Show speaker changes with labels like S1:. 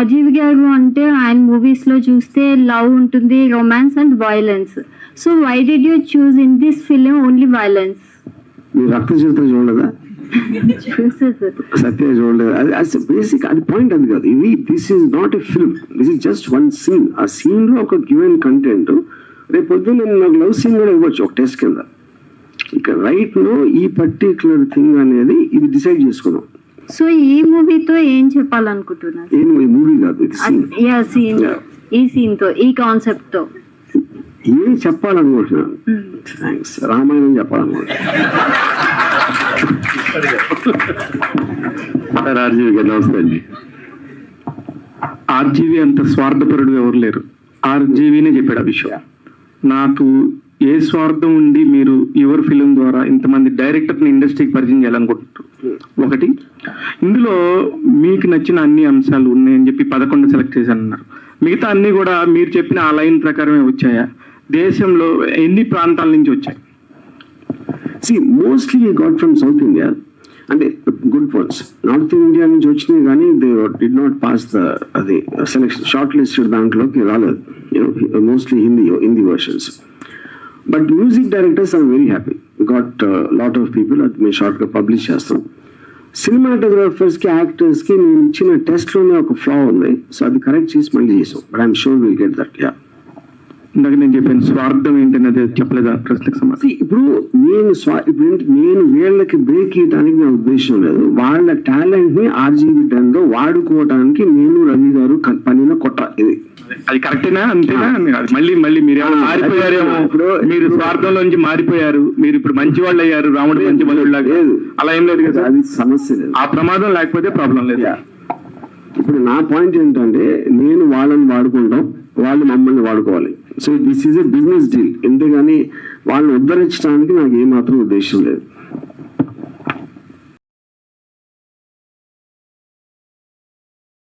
S1: RGV గారు అంటే ఆయన మూవీస్లో చూస్తే లవ్ ఉంటుంది romance and violence so why did you choose in this film only violence
S2: మీరు రక్త చిత్రం చూడలేదా? సత్య చూడలేదు? అది అది బేసిక్ అది పాయింట్ అది కాదు. ఇది this is not a film this is just one scene ఆ సీన్లో ఒక గివెన్ కంటెంట్ రేపు పొద్దున్న నేను నాకు లవ్ సీన్ కూడా ఇవ్వచ్చు ఒక టెస్ట్ కింద. ఇక రైట్లో ఈ పర్టికులర్ థింగ్ అనేది ఇది డిసైడ్ చేసుకున్నాం.
S1: సో ఈ మూవీతో ఏం చెప్పాలనుకుంటున్నారు?
S2: ఏం ఈ మూవీ కాదు సీన్
S1: యా సీన్ ఈ సీన్తో ఈ కాన్సెప్ట్తో
S2: ఏం చెప్పాలనుకుంటున్నాను థ్యాంక్స్ రామాయణం చెప్పాలనుకుంటున్నాను
S3: గారు నమస్తే అండి. ఆర్జీవి అంత స్వార్థపరుడు ఎవరు లేరు. ఆర్జీవినే చెప్పాడు ఆ విషయం నాకు ఏ స్వార్థం ఉండి మీరు యువర్ ఫిలిం ద్వారా ఇంతమంది డైరెక్టర్ని ఇండస్ట్రీకి పరిచయం చేయాలనుకుంటున్నారు? ఒకటి. ఇందులో మీకు నచ్చిన అన్ని అంశాలు ఉన్నాయని చెప్పి పదకొండు సెలెక్ట్ చేశాను అన్నారు మిగతా అన్ని కూడా మీరు చెప్పిన ఆ లైన్ ప్రకారమే వచ్చాయా? దేశంలో ఎన్ని ప్రాంతాల నుంచి వచ్చాయి?
S2: See mostly got from South India అంటే గుడ్ వన్స్ నార్త్ ఇండియా నుంచి వచ్చినాయి కానీ they did not pass the అది సెలెక్షన్ షార్ట్ లిస్టెడ్ దాంట్లోకి రాలేదు. Mostly Hindi Hindi versions but music directors are very happy got lot of people అది మేము షార్ట్గా పబ్లిష్ చేస్తాం సినిమాటోగ్రాఫర్స్కి యాక్టర్స్కి మేము ఇచ్చిన టెస్ట్లోనే ఒక ఫ్లా ఉంది. సో అది కరెక్ట్ చేసి మళ్ళీ చేసాం but I'm sure will get that yeah
S3: ఇందాక నేను చెప్పాను స్వార్థం ఏంటనేది చెప్పలేదా ప్రశ్నకు సమాధానం
S2: ఇప్పుడు నేను స్వా- ఇప్పుడు నేను వీళ్ళకి బ్రేక్ ఇవ్వడానికి నా ఉద్దేశం లేదు. వాళ్ళ టాలెంట్ని ఆర్జీబీ టెన్లో వాడుకోవడానికి నేను రవి గారు క- పనిన కొట్ట ఇది
S3: అది కరెక్టేనా? అంతేనా? మళ్ళీ మళ్ళీ మీరు ఏమైనా మారిపోయారేమో.
S2: ఇప్పుడు-
S3: మీరు స్వార్థంలో నుంచి మారిపోయారు. మీరు ఇప్పుడు మంచి వాళ్ళు అయ్యారు రాముడు మంచి వాళ్ళు
S2: లేదు.
S3: అలా ఏం లేదు కదా?
S2: అది సమస్య లేదు.
S3: ఆ ప్రమాదం లేకపోతే ప్రాబ్లం లేదు.
S2: ఇప్పుడు నా పాయింట్ ఏంటంటే నేను వాళ్ళని వాడుకుంటాం వాళ్ళు మమ్మల్ని వాడుకోవాలి. So this is a business deal ఎందుకని వాళ్ళని ఉద్ధరించడానికి నాకు ఏమాత్రం ఉద్దేశం లేదు.